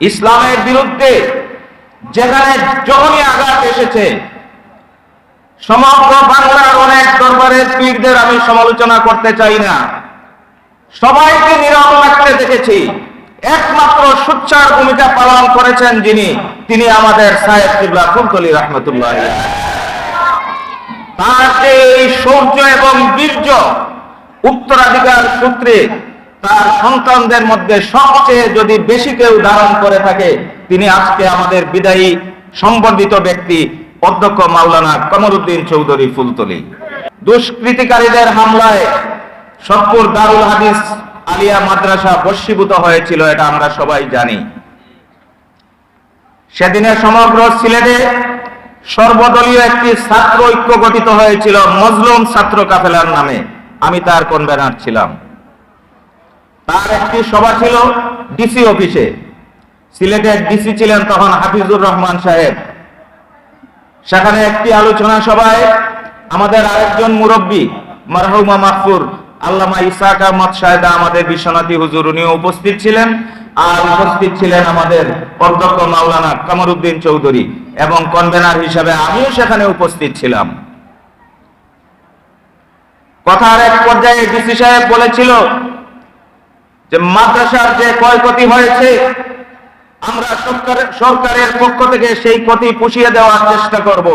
ইসলামের বিরুদ্ধে যেখানে যখনই আঘাত এসেছে, সমগ্র বাংলার অনেক দরবারের পীরদের আমি সমালোচনা করতে চাই না। সবাইকে নীরব রাখতে দেখেছি। একমাত্র সুচ্চার ভূমিকা পালন করেছেন যিনি, তিনি আমাদের সাহেব কিবলা ফুলকলি রহমতুল্লাহ তার যে এই শৌর্য এবং বীর্য, উত্তরাধিকার সূত্রে তার সন্তানদের মধ্যে সবচেয়ে যদি বেশি কেউ ধারণ করে থাকে, তিনি আজকে আমাদের বিদায়ী, সম্বর্ধিত ব্যক্তি, অধ্যক্ষ মাওলানা কমরুদ্দিন চৌধুরী ফুলতলি। দুষ্কৃতিকারীদের হামলায় সৎপুর দারুল হাদিস আলিয়া মাদ্রাসা বশীভূত হয়েছিল, এটা আমরা সবাই জানি। সেদিনে সমগ্র সিলেটে সর্বদলীয় একটি ছাত্র ঐক্য গঠিত হয়েছিল, মজলুম ছাত্র কাফেলার নামে। আমি তার কনভেনার ছিলাম। তার একটি সভা ছিল ডিসি অফিসে। সিলেটের ডিসি ছিলেন তখন হাফিজুর রহমান সাহেব। সেখানে একটি আলোচনা সভায় আমাদের আরেকজন মুরব্বী, মারহুমা মাহফুর আল্লামা ইসাক আহমদ সাহেদা আমাদের বিশ্বনাথী হুজুর, উনিও উপস্থিত ছিলেন। আর উপস্থিত ছিলেন আমাদের অধ্যক্ষ মাওলানা কামরুদ্দিন চৌধুরী এবং কনভেনার হিসাবে আমিও সেখানে উপস্থিত ছিলাম। কথার এক পর্যায়ে ডিসি সাহেব বলেছিল যে মাদ্রাসার যে ক্ষয়ক্ষতি হয়েছে, আমরা সরকারের সরকারের পক্ষ থেকে সেই ক্ষতি পুষিয়ে দেওয়ার চেষ্টা করব।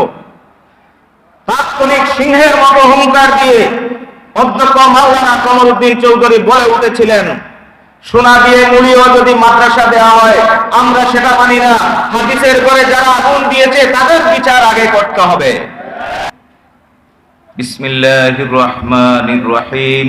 তাৎক্ষণিক সিংহের মতো হুঙ্কার দিয়ে অধ্যক্ষ মাওলানা কমরুদ্দিন চৌধুরী বলে উঠেছিলেন, সোনা দিয়ে মুড়িও যদি মাদ্রাসা দেওয়া হয়, আমরা সেটা মানি না। হাদিসের করে যারা আগুন দিয়েছে, তাদের বিচার আগে করতে হবে। বিসমিল্লাহির রহমানির রহিম।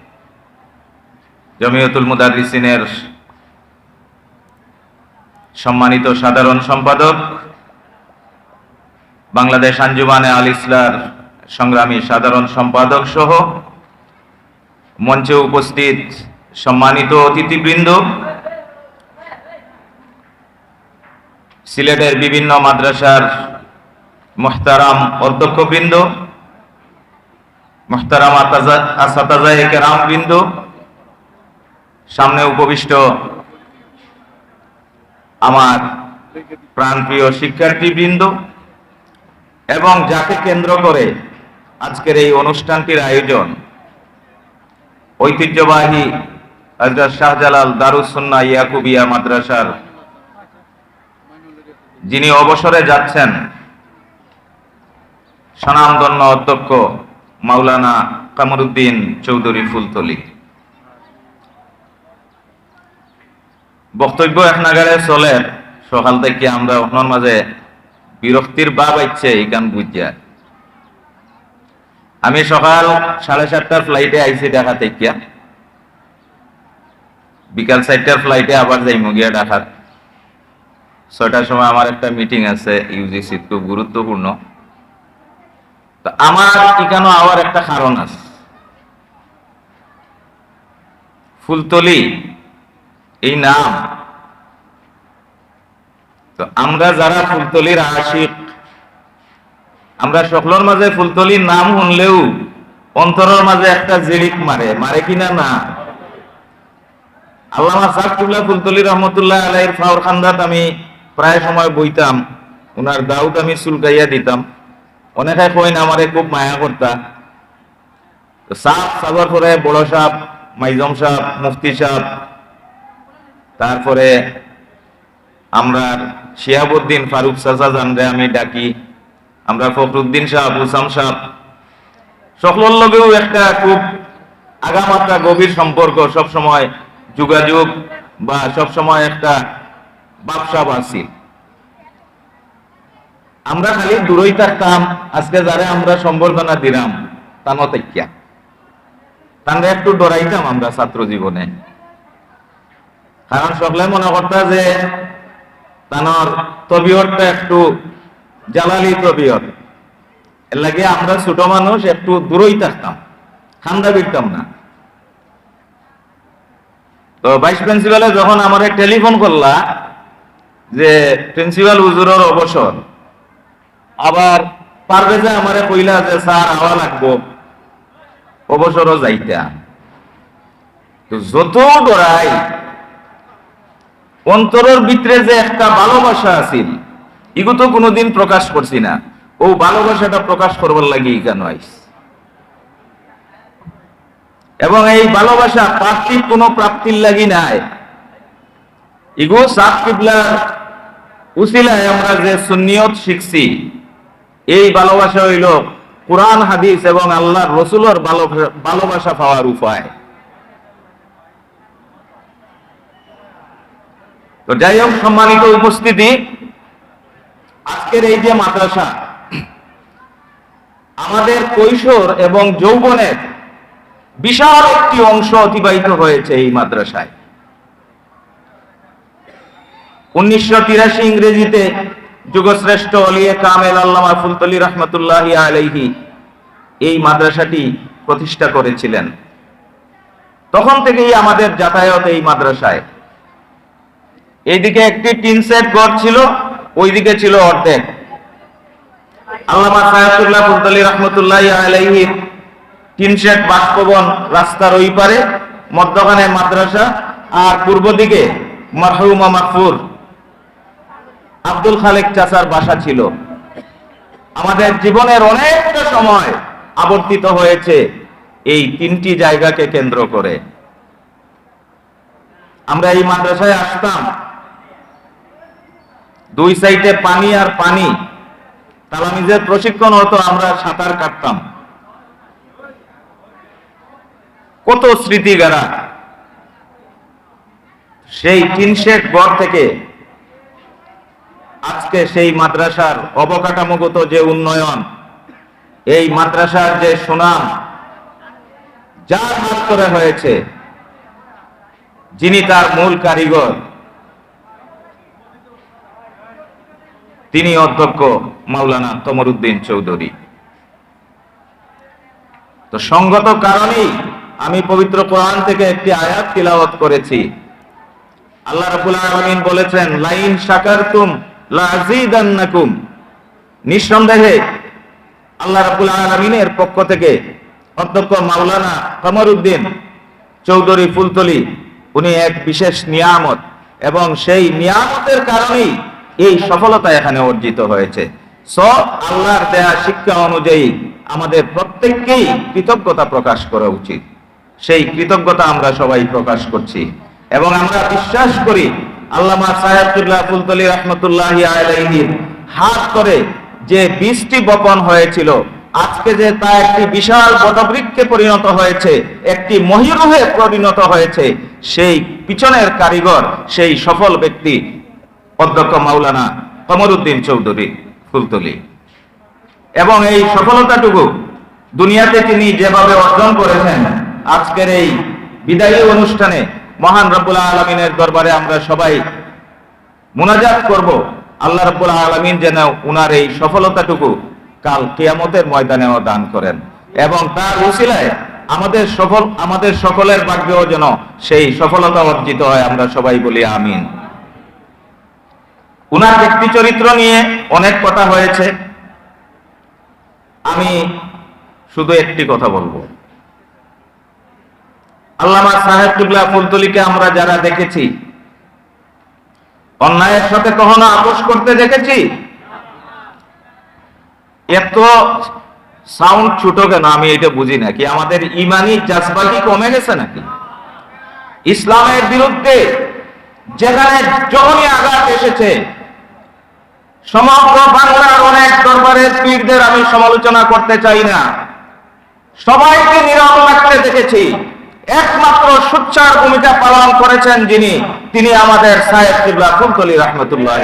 জমিয়তুল মুদাররিসিনের সম্মানিত সাধারণ সম্পাদক, বাংলাদেশ আঞ্জুমানে আল ইসলার সংগ্রামী সাধারণ সম্পাদক সহ মঞ্চে উপস্থিত সম্মানিত অতিথিবৃন্দ, সিলেটের বিভিন্ন মাদ্রাসার মোহতারাম অধ্যক্ষবৃন্দ, মোহতারাম আসাতাজায় কেরাম বৃন্দ সামনে উপবিষ্ট আমার প্রাণপ্রিয় শিক্ষার্থী শিক্ষার্থীবৃন্দ এবং যাকে কেন্দ্র করে আজকের এই অনুষ্ঠানটির আয়োজন, ঐতিহ্যবাহী হজরত শাহজালাল দারুসন্না ইয়াকুবিয়া মাদ্রাসার যিনি অবসরে যাচ্ছেন, স্বনামধন্য অধ্যক্ষ মাওলানা কামরুদ্দিন চৌধুরী ফুলতলি। বক্তব্য এক নাগারে চলে। সকাল থেকে আমরা ওনার মাঝে বিরক্তির ভাব আইছে, এই বুঝিয়া। আমি সকাল সাড়ে সাতটার ফ্লাইটে আইছি ঢাকা থেকে। বিকাল চারটার ফ্লাইটে আবার যাই মুগিয়া ঢাকার। ছয়টার সময় আমার একটা মিটিং আছে ইউজিসি খুব গুরুত্বপূর্ণ। তো আমার এখানে আবার একটা কারণ আছে। ফুলতলি এই নাম। তো আমরা যারা ফুলতলির আশিক, আমরা সকলের মাঝে ফুলতলির নাম শুনলেও অন্তরের মাঝে একটা জিরিক মারে। মারে কিনা না আল্লামা ফুলতলি রহমতুল্লাহ আলাইহির ফাওর খান্দাত আমি প্রায় সময় বইতাম। ওনার দাউদ আমি চুলকাইয়া দিতাম। অনেকে কইন, আমারে খুব মায়া করতা। সাপ সাগর পরে বড় সাপ, মাইজম সাপ, মুফতি সাপ তারপরে আমরা শিহাবুদ্দিন ফারুক চাচা জানরে আমি ডাকি, আমরা ফখরুদ্দিন সাহ হুসাম সাহ। সকলের লগেও একটা খুব আগামাত্রা গভীর সম্পর্ক সব সময় যোগাযোগ বা সব সময় একটা ব্যবসা বাসি আমরা খালি দূরই থাকতাম, আজকে যারা আমরা সম্বর্ধনা দিলাম তানো তাইকিয়া তাহলে একটু ডরাইতাম আমরা ছাত্র জীবনে। কারণ সকলে মনে করতা যে তানোর তবিয়তটা একটু জালালি তবিয়ত। এর লাগে আমরা ছোট মানুষ, একটু দূরই থাকতাম ঠান্ডা বিরতাম না। তো ভাইস প্রিন্সিপালে যখন আমার টেলিফোন করলা যে প্রিন্সিপাল হুজুরের অবসর, আবার পারবে যে আমারে কইলা যে, স্যার, আওয়া লাগবো। অবসরও যাইতা। যত ডরাই অন্তরের ভিতরে যে একটা ভালোবাসা আছিল ইগো তো কোনোদিন প্রকাশ করছি না। ও ভালোবাসাটা প্রকাশ করবার লাগি কেন আইস? এবং এই ভালোবাসা পার্থিব কোনো প্রাপ্তির লাগি নাই। ইগো সাত কিবলার উসিলায় আমরা যে সুন্নিয়ত শিখছি, এই ভালোবাসা হইল কোরআন, হাদিস এবং আল্লাহ রসুলের ভালোবাসা পাওয়ার উপায়। তো যাই হোক, সম্মানিত উপস্থিতি। আজকের এই যে মাদ্রাসা, আমাদের কৈশোর এবং যৌবনের বিশাল একটি অংশ অতিবাহিত হয়েছে এই মাদ্রাসায়। উনিশশো তিরাশি ইংরেজিতে যুগশ্রেষ্ঠ অলিয়ে কামেল আল্লামা ফুলতলি রহমতুল্লাহ আলাইহি এই মাদ্রাসাটি প্রতিষ্ঠা করেছিলেন। তখন থেকেই আমাদের যাতায়াত এই মাদ্রাসায়। এইদিকে একটি টিন সেট ঘর ছিল, ওইদিকে ছিল অর্ধেক। আল্লামা টিন সেট রাস্তার ওই পারে মাদ্রাসা আর পূর্ব দিকে মারহুমা মাকফুর। আব্দুল খালেক চাচার বাসা ছিল। আমাদের জীবনের অনেকটা সময় আবর্তিত হয়েছে এই তিনটি জায়গাকে কেন্দ্র করে। আমরা এই মাদ্রাসায় আসতাম দুই সাইডে পানি আর পানি। তালামিজের প্রশিক্ষণ হতো, আমরা সাঁতার কাটতাম। কত স্মৃতি গাড়া সেই টিনশেড গড় থেকে আজকে সেই মাদ্রাসার অবকাঠামোগত যে উন্নয়ন, এই মাদ্রাসার যে সুনাম, যার হাত করে হয়েছে, যিনি তার মূল কারিগর তিনি অধ্যক্ষ মাওলানা তমরুদ্দিন চৌধুরী। তো সঙ্গত কারণেই আমি পবিত্র কোরআন থেকে একটি আয়াত তিলাওয়াত করেছি। আল্লাহ রাব্বুল আলামিন বলেছেন, লাইন শাকারতুম লাযিদান্নাকুম। নিঃসন্দেহে আল্লাহ রাব্বুল আলামিনের পক্ষ থেকে অধ্যক্ষ মাওলানা কমরউদ্দিন চৌধুরী ফুলতলি, উনি এক বিশেষ নিয়ামত এবং সেই নিয়ামতের কারণেই এই সফলতা এখানে অর্জিত হয়েছে। স আল্লাহর দেয়া শিক্ষা অনুযায়ী আমাদের প্রত্যেককেই কৃতজ্ঞতা প্রকাশ করা উচিত। সেই কৃতজ্ঞতা আমরা সবাই প্রকাশ করছি। এবং আমরা বিশ্বাস করি, আল্লামা হাত করে যে বীজটি বপন হয়েছিল, আজকে যে তা একটি বিশাল বটবৃক্ষে পরিণত হয়েছে, একটি মহিরুহে পরিণত হয়েছে, সেই পিছনের কারিগর, সেই সফল ব্যক্তি অধ্যক্ষ মাওলানা কমরুদ্দিন চৌধুরী ফুলতলি। এবং এই সফলতাটুকু দুনিয়াতে তিনি যেভাবে অর্জন করেছেন, আজকের এই বিদায়ী অনুষ্ঠানে মহান রব্বুল আলমিনের দরবারে আমরা সবাই মোনাজাত করব। আল্লাহ রব্বুল আলমিন যেন উনার এই সফলতাটুকু কাল কিয়ামতের ময়দানেও দান করেন। এবং তার উসিলায় আমাদের সফল, আমাদের সকলের ভাগ্যেও যেন সেই সফলতা অর্জিত হয়, আমরা সবাই বলি আমিন। উনার ব্যক্তি চরিত্র নিয়ে অনেক কথা হয়েছে। আমি শুধু একটি কথা বলব। আল্লামা সাহেব কিবলা ফুলতলিকে আমরা যারা দেখেছি, অন্যায়ের সাথে কখনো আপোষ করতে দেখেছি? এত সাউন্ড ছোট কেন? আমি এটা বুঝি না। কি আমাদের ইমানি জাজবা কি কমে গেছে নাকি? ইসলামের বিরুদ্ধে যেখানে যখনই আঘাত এসেছে সমগ্র বাংলার অনেক দরবারের পীরদের আমি সমালোচনা করতে চাই না। সবাইকে নীরব রাখতে দেখেছি। একমাত্র সুচ্চার ভূমিকা পালন করেছেন যিনি, তিনি আমাদের সাহেব কিবলা ফুলতলি রহমতুল্লাহ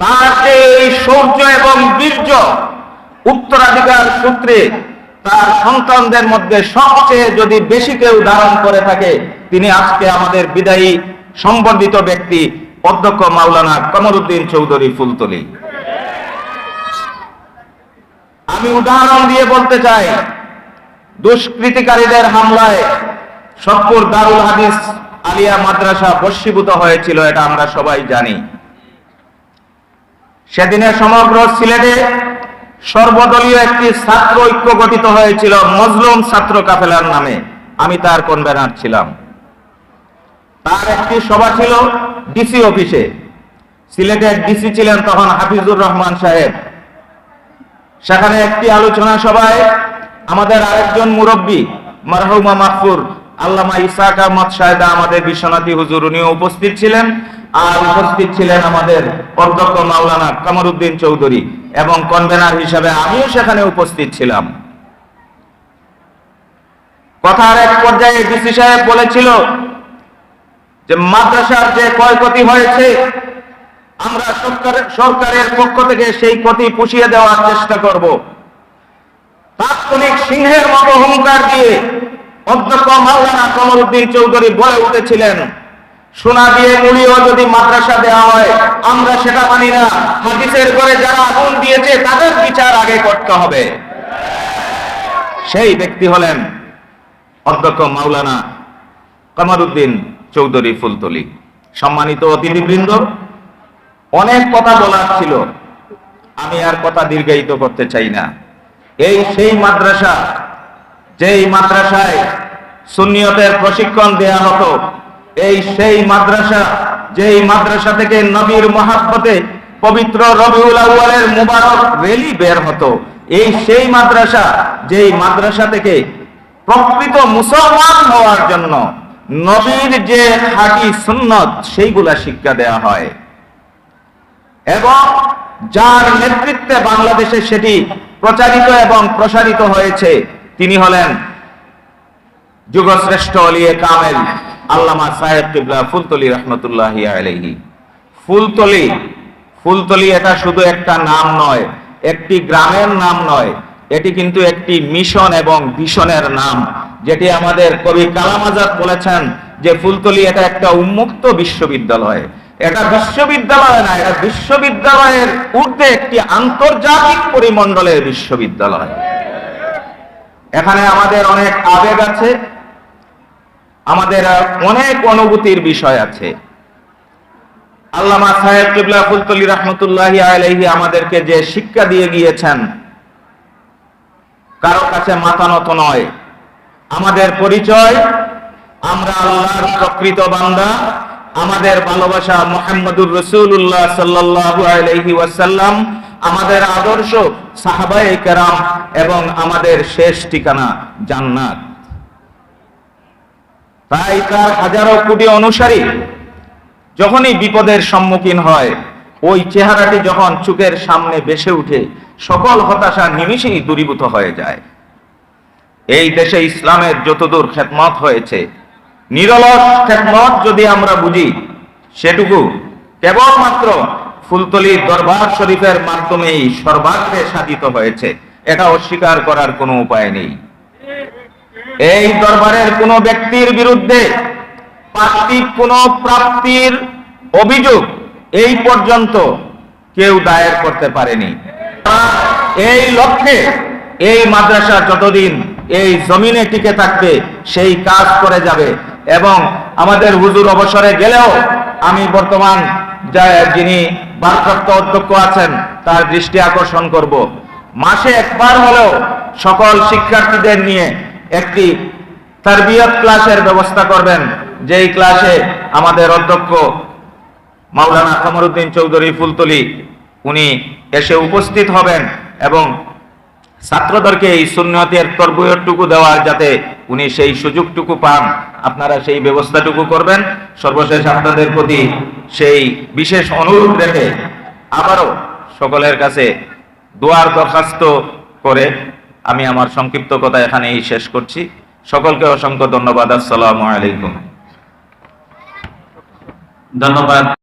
তার এই শৌর্য এবং বীর্য, উত্তরাধিকার সূত্রে তার সন্তানদের মধ্যে সবচেয়ে যদি বেশি কেউ ধারণ করে থাকে, তিনি আজকে আমাদের বিদায়ী, সম্বর্ধিত ব্যক্তি অধ্যক্ষ মাওলানা কমরুদ্দিন চৌধুরী ফুলতলি। আমি উদাহরণ দিয়ে বলতে চাই, দুষ্কৃতিকারীদের হামলায় সৎপুর দারুল হাদিস আলিয়া মাদ্রাসা বশীভূত হয়েছিল, এটা আমরা সবাই জানি। সেদিনে সমগ্র সিলেটে সর্বদলীয় একটি ছাত্র ঐক্য গঠিত হয়েছিল, মজলুম ছাত্র কাফেলার নামে। আমি তার কনভেনার ছিলাম। তার একটি সভা ছিল ডিসি অফিসে। সিলেটের ডিসি ছিলেন তখন হাফিজুর রহমান সাহেব। সেখানে একটি আলোচনা সভায় আমাদের আরেকজন মুরব্বী, মারহুমা মাহফুর আল্লামা ইসাক আহমদ সাহেদা আমাদের বিশ্বনাথী হুজুর, উনিও উপস্থিত ছিলেন। আর উপস্থিত ছিলেন আমাদের অধ্যক্ষ মাওলানা কামরুদ্দিন চৌধুরী এবং কনভেনার হিসাবে আমিও সেখানে উপস্থিত ছিলাম। কথার এক পর্যায়ে ডিসি সাহেব বলেছিল যে মাদ্রাসার যে ক্ষয়ক্ষতি হয়েছে, আমরা সরকারের সরকারের পক্ষ থেকে সেই ক্ষতি পুষিয়ে দেওয়ার চেষ্টা করব। তাৎক্ষণিক সিংহের মতো হুঙ্কার দিয়ে অধ্যক্ষ মাওলানা কমরুদ্দিন চৌধুরী বলে উঠেছিলেন। সোনা দিয়ে মুড়িও যদি মাদ্রাসা দেওয়া হয়, আমরা সেটা মানি না। হাদিসের ঘরে যারা আগুন দিয়েছে, তাদের বিচার আগে করতে হবে। সেই ব্যক্তি হলেন অধ্যক্ষ মাওলানা কমরুদ্দিন চৌধুরী ফুলতলি। সম্মানিত অতিথিবৃন্দ, অনেক কথা বলার ছিল। আমি আর কথা দীর্ঘায়িত করতে চাই না। এই সেই মাদ্রাসা, যেই মাদ্রাসায় সুন্নিয়তের প্রশিক্ষণ দেয়া হতো, এই সেই মাদ্রাসা, যেই মাদ্রাসা থেকে নবীর মহাব্বতে পবিত্র রবিউল আউয়ালের মুবারক রেলি বের হতো, এই সেই মাদ্রাসা, যেই মাদ্রাসা থেকে প্রকৃত মুসলমান হওয়ার জন্য নবীর যে খাঁটি সুন্নত, সেইগুলা শিক্ষা দেয়া হয়। এবং যার নেতৃত্বে বাংলাদেশে সেটি প্রচারিত এবং প্রসারিত হয়েছে, তিনি হলেন যুগশ্রেষ্ঠ অলিয়ে কামেল আল্লামা সাহেব কিবলা ফুলতলি রহমতুল্লাহ আলহি ফুলতলি ফুলতলি এটা শুধু একটা নাম নয়, একটি গ্রামের নাম নয়, এটি কিন্তু একটি মিশন এবং ভিশনের নাম। যেটি আমাদের কবি কালাম আজাদ বলেছেন যে ফুলতলি এটা একটা উন্মুক্ত বিশ্ববিদ্যালয়। এটা বিশ্ববিদ্যালয় না, এটা বিশ্ববিদ্যালয়ের ঊর্ধ্বে একটি আন্তর্জাতিক পরিমণ্ডলের বিশ্ববিদ্যালয়। এখানে আমাদের অনেক আবেগ আছে, আমাদের অনেক অনুভূতির বিষয় আছে। আল্লামা সাহেব কিবলা ফুলতলি রহমতুল্লাহ আলাইহি আমাদেরকে যে শিক্ষা দিয়ে গিয়েছেন, কারও কাছে মাথা নত নয়। আমাদের পরিচয়, আমরা আল্লাহর প্রকৃত বান্দা, আমাদের ভালোবাসা মোহাম্মদুর রসুল্লাহ সাল্লাল্লাহু আলাইহি ওয়াসাল্লাম, আমাদের আদর্শ সাহাবায়ে কেরাম এবং আমাদের শেষ ঠিকানা জান্নাত। তাই তার হাজারো কোটি অনুসারী যখনই বিপদের সম্মুখীন হয়, ওই চেহারাটি যখন চোখের সামনে বেসে উঠে, সকল হতাশা নিমিষেই দূরীভূত হয়ে যায়। এই দেশে ইসলামের যতদূর খেদমত হয়েছে, নিরলস খেদমত যদি আমরা বুঝি, সেটুকু। কেবলমাত্র ফুলতলি দরবার শরীফের মাধ্যমেই সর্বাগ্রে সাধিত হয়েছে, এটা অস্বীকার করার কোনো উপায় নেই। এই দরবারের কোনো ব্যক্তির বিরুদ্ধে পার্থিব কোন প্রাপ্তির অভিযোগ এই পর্যন্ত কেউ দায়ের করতে পারেনি। এই লক্ষ্যে এই মাদ্রাসা যতদিন এই জমিনে টিকে থাকবে, সেই কাজ করে যাবে। এবং আমাদের হুজুর অবসরে গেলেও আমি বর্তমান যিনি ভারপ্রাপ্ত অধ্যক্ষ আছেন, তার দৃষ্টি আকর্ষণ করব। মাসে একবার হলেও সকল শিক্ষার্থীদের নিয়ে একটি তারবিয়ত ক্লাসের ব্যবস্থা করবেন। যেই ক্লাসে আমাদের অধ্যক্ষ মাওলানা কামরুদ্দিন চৌধুরী ফুলতলি, উনি এসে উপস্থিত হবেন এবং ছাত্রদেরকে এই সুন্নতের তরবয়টুকু দেওয়ার যাতে উনি সেই সুযোগটুকু পান, আপনারা সেই ব্যবস্থাটুকু করবেন। সর্বশেষ আপনাদের প্রতি সেই বিশেষ অনুরোধ রেখে আবারও সকলের কাছে দোয়ার দরখাস্ত করে আমি আমার সংক্ষিপ্ত কথা এখানেই শেষ করছি। সকলকে অসংখ্য ধন্যবাদ। আসসালামু আলাইকুম। ধন্যবাদ।